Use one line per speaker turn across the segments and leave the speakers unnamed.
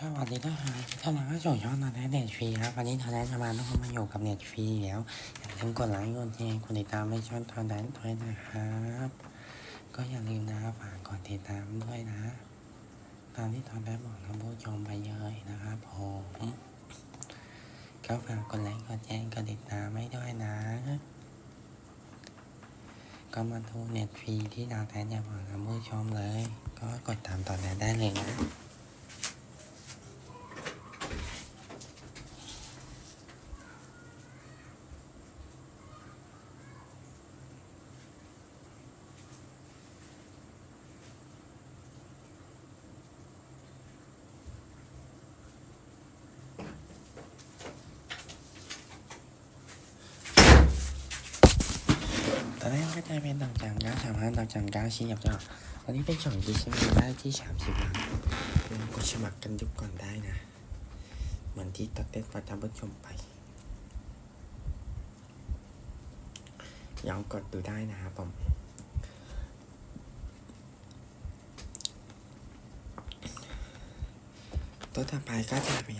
สวัสดีนะคะท่านนักส่งช่องตอนแรกเน็ตฟรีครับ วันนี้ทอนแรกจะมาต้องมาอยู่กับเน็ตฟรีแล้วอย่าลืมกดไลค์กดแชร์กดติดตามให้ช่องทอนแรกด้วยนะครับ ก็อย่าลืมนะฝากกดติดตามด้วยนะ ตามที่ทอนแรกบอกท่านผู้ชมไปเลยนะครับผมก็ฝากกดไลค์กดแชร์กดติดตามให้ด้วยนะ ก็มาดูเน็ตฟรีที่ดาแทนจะบอกท่านผู้ชมเลย ก็กดตามตอนแรกได้เลยนะ ตอนแรกก็จะเป็นดอกจันก้าสามห้าดอกจันก้าชี้กับจ้าวันนี้เป็นสองที่ใช้งานได้ที่สามสิบวันลองกดสมัครกันดูก่อนได้นะ เหมือนที่ตัดเต้นประจำผู้ชมไปลองกดดูได้นะครับผมตัวต่อไปก็จะเป็น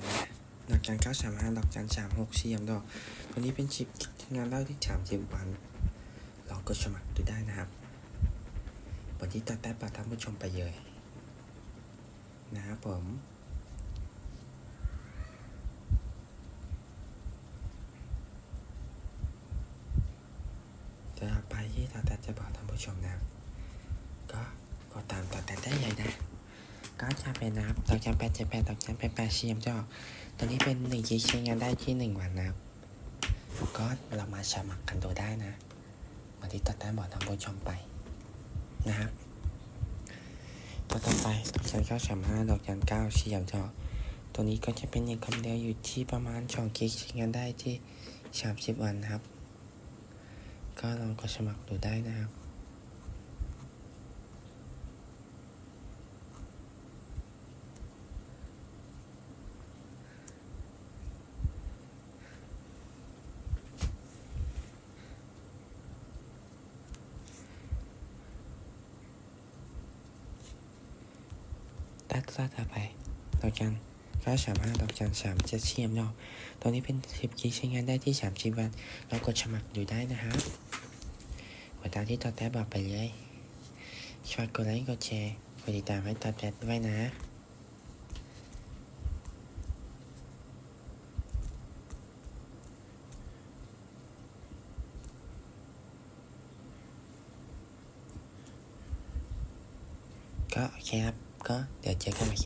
ดอกจันเก้าสามห้าดอกจันสามหกเสียมดอกตัวนี้เป็นชิปที่งานได้ที่สามสิบวัน กดสมัครดูได้นะครับ วันที่ตัดได้ปากท่านผู้ชมไปเลยนะครับผมจะไปที่ตัดแต่จะบอกท่านผู้ชมนะครับ ก็กดตามตัดแต่ได้เลยนะก็จะเป็นนะครับดอกจันแปดเจ็ดแปดดอกจันแปดแปดเชียมเจ้าตัวนี้เป็นหนึ่งที่ใช้งานได้ที่หนึ่งวันนะครับ ก็เรามาสมัครกันดูได้นะันที่ตัดได้บอกทางผู้ชมไปนะครับตัวต่อไปดอกจันเก้าสามห้าดอกจันเก้าเฉียวจอตัวนี้ก็จะเป็นอย่างคำเดียวอยู่ที่ประมาณสองกิกใช้งานได้ที่สามสิบวันครับ ก็ลองกดสมัครดูได้นะครับ ตัดซาต่อไปดอกจันก็สามารถดอกจันสามจะเชียมเนาะตัวนี้เป็นสิบกิกใช้งานได้ที่สามสิบวัน เรากดสมัครดูได้นะครับกดตามที่ต่อแต้บอกไปเลยช่วยกดไลค์กดแชร์กดติดตามให้ตัดแต้ด้วยนะก็โอเคครับ ก็เดี๋ยวเจอกันใหม่